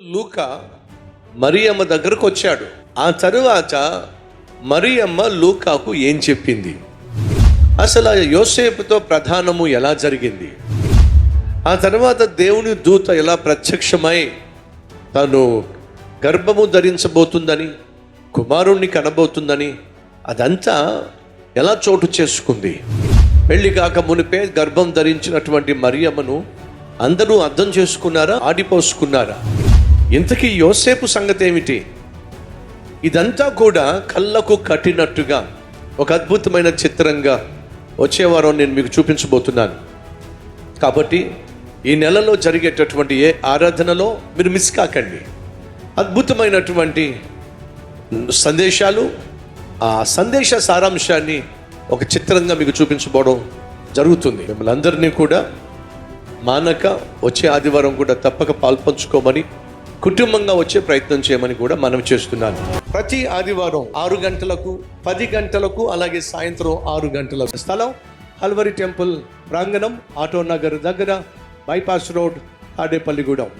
లూక మరియమ్మ దగ్గరకు వచ్చాడు. ఆ తరువాత మరియమ్మ లూకాకు ఏం చెప్పింది? అసలు ఆ యోసేపుతో ప్రధానము ఎలా జరిగింది? ఆ తర్వాత దేవుని దూత ఎలా ప్రత్యక్షమై తను గర్భము ధరించబోతుందని కుమారుణ్ణి కనబోతుందని అదంతా ఎలా చోటు చేసుకుంది? పెళ్ళి కాక మునిపే గర్భం ధరించినటువంటి మరియమ్మను అందరూ అర్థం చేసుకున్నారా? ఆడిపోసుకున్నారా? ఇంతకీ యోసేపు సంగతి ఏమిటి? ఇదంతా కూడా కళ్ళకు కట్టినట్టుగా ఒక అద్భుతమైన చిత్రంగా వచ్చే వారం నేను మీకు చూపించబోతున్నాను. కాబట్టి ఈ నెలలో జరిగేటటువంటి ఏ ఆరాధనలో మీరు మిస్ కాకండి. అద్భుతమైనటువంటి సందేశాలు ఆ సందేశ సారాంశాన్ని ఒక చిత్రంగా మీకు చూపించబోవడం జరుగుతుంది. మిమ్మల్ని అందరినీ కూడా మానక వచ్చే ఆదివారం కూడా తప్పక పాల్పంచుకోమని కుటుంబంగా వచ్చే ప్రయత్నం చేయమని కూడా మనం చేస్తున్నాను. ప్రతి ఆదివారం ఆరు గంటలకు పది గంటలకు అలాగే సాయంత్రం ఆరు గంటలకు స్థలం హల్వరి టెంపుల్ ప్రాంగణం ఆటో నగర్ దగ్గర బైపాస్ రోడ్ తాడేపల్లిగూడెం.